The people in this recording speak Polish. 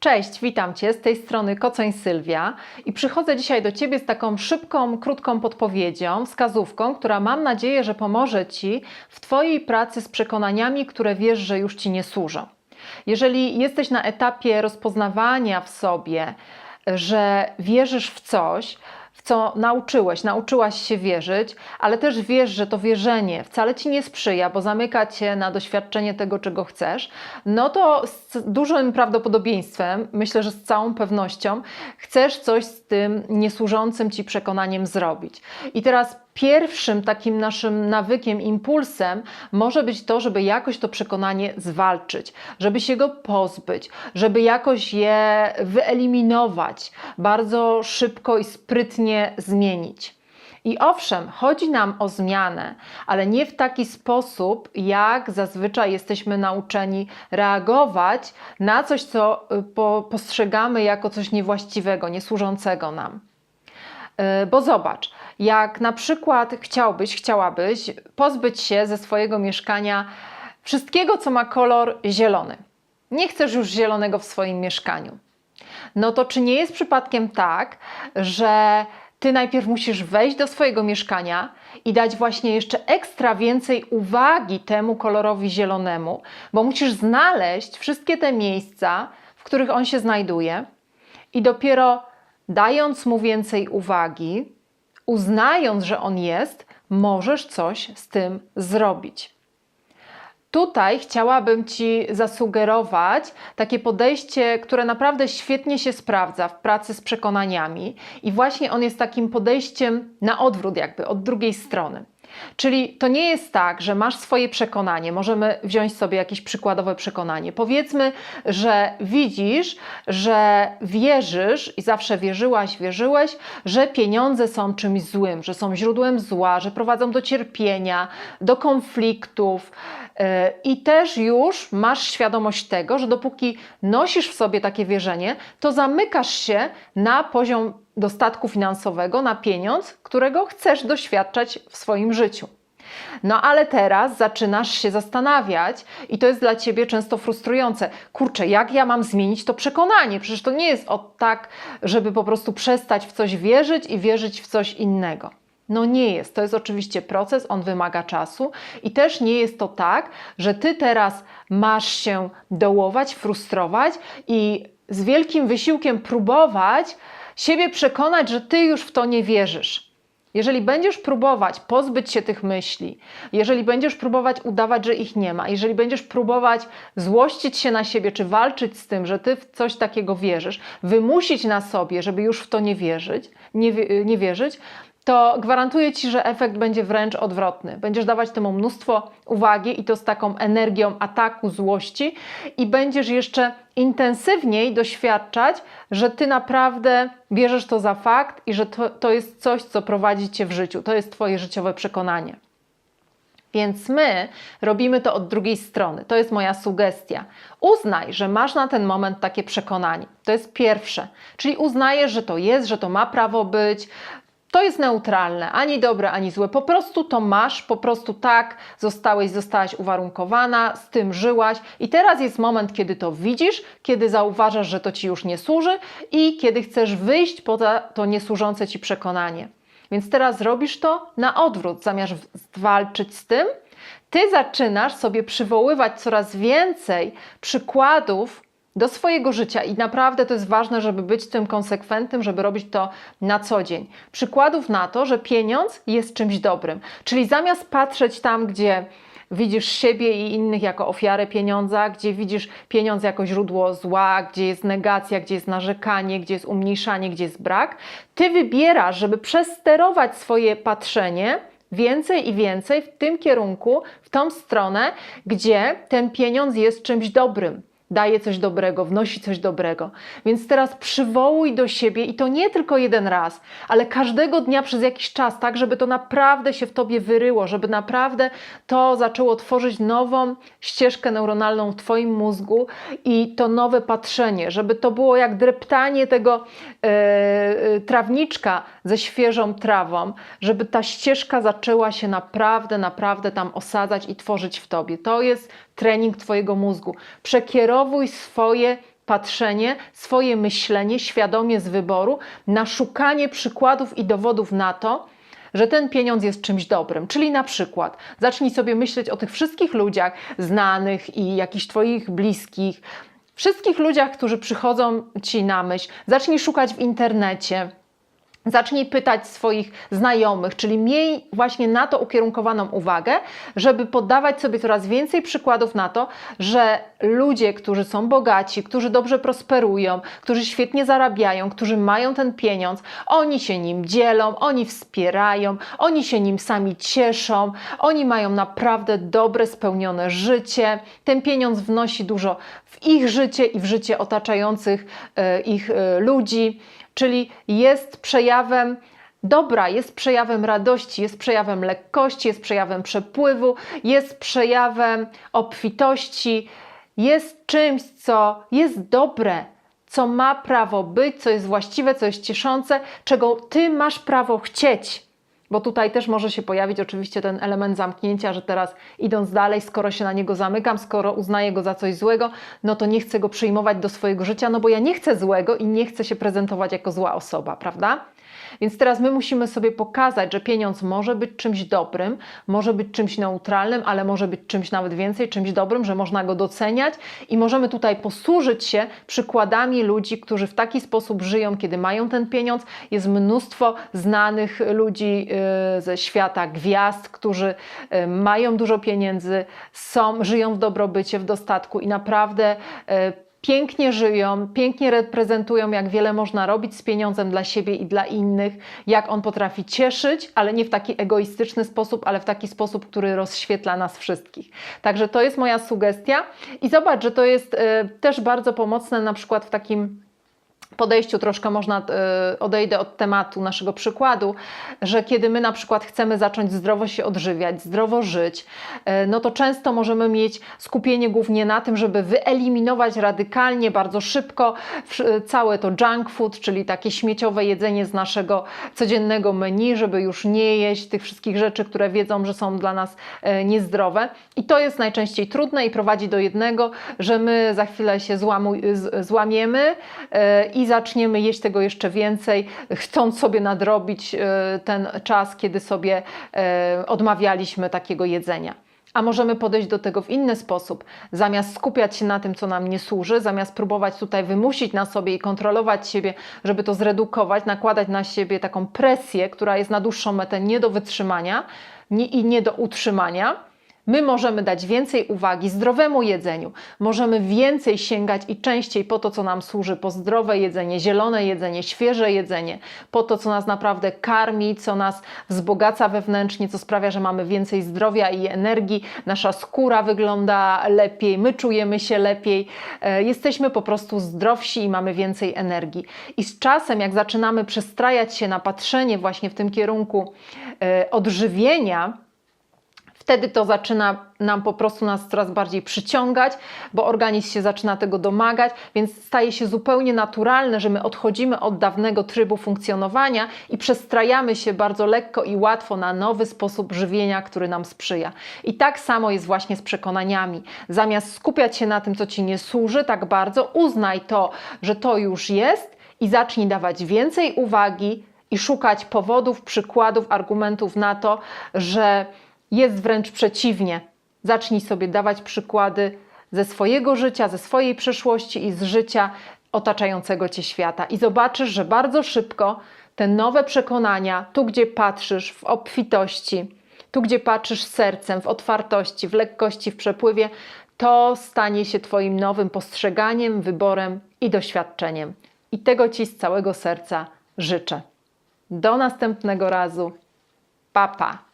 Cześć, witam Cię z tej strony Kocoń Sylwia i przychodzę dzisiaj do Ciebie z taką szybką, krótką podpowiedzią, wskazówką, która mam nadzieję, że pomoże Ci w Twojej pracy z przekonaniami, które wiesz, że już Ci nie służą. Jeżeli jesteś na etapie rozpoznawania w sobie, że wierzysz w coś, co nauczyłeś, nauczyłaś się wierzyć, ale też wiesz, że to wierzenie wcale ci nie sprzyja, bo zamyka cię na doświadczenie tego, czego chcesz, no to z dużym prawdopodobieństwem, myślę, że z całą pewnością, chcesz coś z tym niesłużącym ci przekonaniem zrobić. I teraz pierwszym takim naszym nawykiem, impulsem może być to, żeby jakoś to przekonanie zwalczyć, żeby się go pozbyć, żeby jakoś je wyeliminować, bardzo szybko i sprytnie zmienić. I owszem, chodzi nam o zmianę, ale nie w taki sposób, jak zazwyczaj jesteśmy nauczeni reagować na coś, co y, po, postrzegamy jako coś niewłaściwego, niesłużącego nam. Y, Bo zobacz, jak na przykład chciałbyś, chciałabyś pozbyć się ze swojego mieszkania wszystkiego, co ma kolor zielony. Nie chcesz już zielonego w swoim mieszkaniu. No to czy nie jest przypadkiem tak, że ty najpierw musisz wejść do swojego mieszkania i dać właśnie jeszcze ekstra więcej uwagi temu kolorowi zielonemu, bo musisz znaleźć wszystkie te miejsca, w których on się znajduje i dopiero dając mu więcej uwagi, uznając, że on jest, możesz coś z tym zrobić. Tutaj chciałabym Ci zasugerować takie podejście, które naprawdę świetnie się sprawdza w pracy z przekonaniami, i właśnie on jest takim podejściem na odwrót, jakby od drugiej strony. Czyli to nie jest tak, że masz swoje przekonanie. Możemy wziąć sobie jakieś przykładowe przekonanie. Powiedzmy, że widzisz, że wierzysz i zawsze wierzyłaś, wierzyłeś, że pieniądze są czymś złym, że są źródłem zła, że prowadzą do cierpienia, do konfliktów. Yy, I też już masz świadomość tego, że dopóki nosisz w sobie takie wierzenie, to zamykasz się na poziom dostatku finansowego, na pieniądz, którego chcesz doświadczać w swoim życiu. No ale teraz zaczynasz się zastanawiać, i to jest dla ciebie często frustrujące. Kurczę, jak ja mam zmienić to przekonanie? Przecież to nie jest o tak, żeby po prostu przestać w coś wierzyć i wierzyć w coś innego. No nie jest. To jest oczywiście proces, on wymaga czasu i też nie jest to tak, że ty teraz masz się dołować, frustrować i z wielkim wysiłkiem próbować siebie przekonać, że ty już w to nie wierzysz. Jeżeli będziesz próbować pozbyć się tych myśli, jeżeli będziesz próbować udawać, że ich nie ma, jeżeli będziesz próbować złościć się na siebie, czy walczyć z tym, że ty w coś takiego wierzysz, wymusić na sobie, żeby już w to nie wierzyć, nie, nie wierzyć, to gwarantuję Ci, że efekt będzie wręcz odwrotny. Będziesz dawać temu mnóstwo uwagi i to z taką energią ataku, złości, i będziesz jeszcze intensywniej doświadczać, że Ty naprawdę bierzesz to za fakt i że to, to jest coś, co prowadzi Cię w życiu. To jest Twoje życiowe przekonanie. Więc my robimy to od drugiej strony. To jest moja sugestia. Uznaj, że masz na ten moment takie przekonanie. To jest pierwsze. Czyli uznajesz, że to jest, że to ma prawo być, to jest neutralne, ani dobre, ani złe. Po prostu to masz, po prostu tak zostałeś, zostałaś uwarunkowana, z tym żyłaś i teraz jest moment, kiedy to widzisz, kiedy zauważasz, że to ci już nie służy i kiedy chcesz wyjść poza to niesłużące ci przekonanie. Więc teraz robisz to na odwrót, zamiast walczyć z tym, ty zaczynasz sobie przywoływać coraz więcej przykładów do swojego życia i naprawdę to jest ważne, żeby być tym konsekwentnym, żeby robić to na co dzień. Przykładów na to, że pieniądz jest czymś dobrym. Czyli zamiast patrzeć tam, gdzie widzisz siebie i innych jako ofiarę pieniądza, gdzie widzisz pieniądz jako źródło zła, gdzie jest negacja, gdzie jest narzekanie, gdzie jest umniejszanie, gdzie jest brak, ty wybierasz, żeby przesterować swoje patrzenie więcej i więcej w tym kierunku, w tą stronę, gdzie ten pieniądz jest czymś dobrym daje coś dobrego, wnosi coś dobrego. Więc teraz przywołuj do siebie i to nie tylko jeden raz, ale każdego dnia przez jakiś czas, tak, żeby to naprawdę się w tobie wyryło, żeby naprawdę to zaczęło tworzyć nową ścieżkę neuronalną w twoim mózgu i to nowe patrzenie, żeby to było jak dreptanie tego e, trawniczka ze świeżą trawą, żeby ta ścieżka zaczęła się naprawdę, naprawdę tam osadzać i tworzyć w tobie. To jest trening Twojego mózgu. Przekierowuj swoje patrzenie, swoje myślenie świadomie z wyboru na szukanie przykładów i dowodów na to, że ten pieniądz jest czymś dobrym. Czyli na przykład zacznij sobie myśleć o tych wszystkich ludziach znanych i jakichś Twoich bliskich, wszystkich ludziach, którzy przychodzą Ci na myśl. Zacznij szukać w internecie. Zacznij pytać swoich znajomych, czyli miej właśnie na to ukierunkowaną uwagę, żeby podawać sobie coraz więcej przykładów na to, że ludzie, którzy są bogaci, którzy dobrze prosperują, którzy świetnie zarabiają, którzy mają ten pieniądz, oni się nim dzielą, oni wspierają, oni się nim sami cieszą, oni mają naprawdę dobre, spełnione życie. Ten pieniądz wnosi dużo w ich życie i w życie otaczających e, ich e, ludzi czyli jest przejawem dobra, jest przejawem radości, jest przejawem lekkości, jest przejawem przepływu, jest przejawem obfitości, jest czymś, co jest dobre, co ma prawo być, co jest właściwe, co jest cieszące, czego ty masz prawo chcieć. Bo tutaj też może się pojawić oczywiście ten element zamknięcia, że teraz idąc dalej, skoro się na niego zamykam, skoro uznaję go za coś złego, no to nie chcę go przyjmować do swojego życia, no bo ja nie chcę złego i nie chcę się prezentować jako zła osoba, prawda? Więc teraz my musimy sobie pokazać, że pieniądz może być czymś dobrym, może być czymś neutralnym, ale może być czymś nawet więcej, czymś dobrym, że można go doceniać i możemy tutaj posłużyć się przykładami ludzi, którzy w taki sposób żyją, kiedy mają ten pieniądz. Jest mnóstwo znanych ludzi yy, ze świata gwiazd, którzy yy, mają dużo pieniędzy, są, żyją w dobrobycie, w dostatku i naprawdę yy, pięknie żyją, pięknie reprezentują, jak wiele można robić z pieniądzem dla siebie i dla innych, jak on potrafi cieszyć, ale nie w taki egoistyczny sposób, ale w taki sposób, który rozświetla nas wszystkich. Także to jest moja sugestia i zobacz, że to jest y, też bardzo pomocne na przykład w takim podejściu troszkę można, y, odejdę od tematu naszego przykładu, że kiedy my na przykład chcemy zacząć zdrowo się odżywiać, zdrowo żyć, y, no to często możemy mieć skupienie głównie na tym, żeby wyeliminować radykalnie, bardzo szybko całe to junk food, czyli takie śmieciowe jedzenie z naszego codziennego menu, żeby już nie jeść tych wszystkich rzeczy, które wiedzą, że są dla nas niezdrowe. I to jest najczęściej trudne i prowadzi do jednego, że my za chwilę się złamiemy i zaczniemy jeść tego jeszcze więcej, chcąc sobie nadrobić e, ten czas, kiedy sobie e, odmawialiśmy takiego jedzenia. A możemy podejść do tego w inny sposób. Zamiast skupiać się na tym, co nam nie służy, zamiast próbować tutaj wymusić na sobie i kontrolować siebie, żeby to zredukować, nakładać na siebie taką presję, która jest na dłuższą metę nie do wytrzymania i nie do utrzymania, My możemy dać więcej uwagi zdrowemu jedzeniu, możemy więcej sięgać i częściej po to, co nam służy, po zdrowe jedzenie, zielone jedzenie, świeże jedzenie, po to, co nas naprawdę karmi, co nas wzbogaca wewnętrznie, co sprawia, że mamy więcej zdrowia i energii, nasza skóra wygląda lepiej, my czujemy się lepiej, e, jesteśmy po prostu zdrowsi i mamy więcej energii. I z czasem, jak zaczynamy przestrajać się na patrzenie właśnie w tym kierunku e, odżywienia, wtedy to zaczyna nam po prostu nas coraz bardziej przyciągać, bo organizm się zaczyna tego domagać, więc staje się zupełnie naturalne, że my odchodzimy od dawnego trybu funkcjonowania i przestrajamy się bardzo lekko i łatwo na nowy sposób żywienia, który nam sprzyja. I tak samo jest właśnie z przekonaniami. Zamiast skupiać się na tym, co ci nie służy tak bardzo, uznaj to, że to już jest i zacznij dawać więcej uwagi i szukać powodów, przykładów, argumentów na to, że jest wręcz przeciwnie. Zacznij sobie dawać przykłady ze swojego życia, ze swojej przeszłości i z życia otaczającego cię świata. I zobaczysz, że bardzo szybko te nowe przekonania, tu gdzie patrzysz w obfitości, tu gdzie patrzysz sercem, w otwartości, w lekkości, w przepływie, to stanie się Twoim nowym postrzeganiem, wyborem i doświadczeniem. I tego Ci z całego serca życzę. Do następnego razu. Papa. Pa.